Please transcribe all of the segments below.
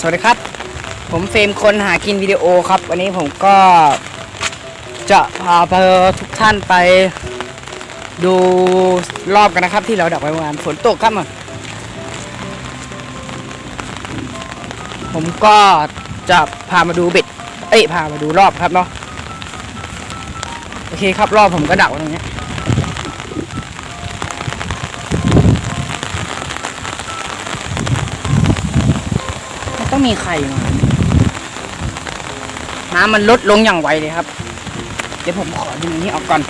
สวัสดีครับ ผมเฟรมคนหากินวิดีโอครับ วันนี้ผมก็จะพาไปทุกท่านไปดูรอบกันนะครับ ที่เราดักไว้วานฝนตกครับอะผมก็จะพามาดูเบ็ด เอ้ยพามาดูรอบครับเนาะโอเคครับรอบผมก็ดักไว้ตรงเนี้ ต้องมีใครมาน้ำมันลดลงอย่างไวเลยครับ เดี๋ยวผมขอดึงนี้ออกก่อน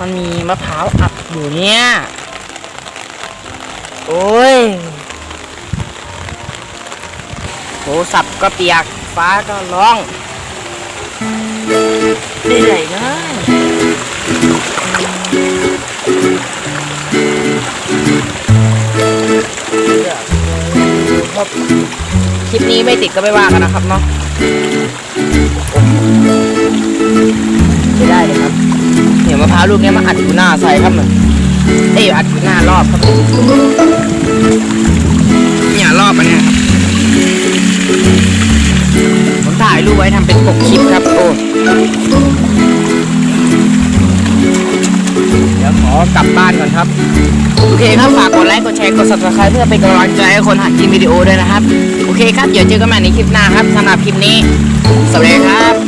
มันมีมะพร้าวอัดอยู่เนี่ย โอ้ย โทรศัพท์ก็เปียก ฟ้าก็ร้องเหนื่อยนะคลิปนี้ไม่ติดก็ไม่ว่ากันนะครับเนาะไม่ได้เลยครับ เดี๋ยวมะพร้าวลูกเนี้ยมาอัดกูหน้าใส่ครับมันเอ้ยอัดกูหน้ารอบครับ ว้ทำเป็นปกคลิปครับ โอ้ เดี๋ยวขอกลับบ้านก่อนครับ โอเคครับ ฝากกดไลค์ กดแชร์ กด subscribe เพื่อเป็นกำลังใจให้คนหัดกินวิดีโอด้วยนะครับ โอเคครับ เดี๋ยวเจอกันใหม่ในคลิปหน้าครับสำหรับคลิปนี้ สวัสดีครับ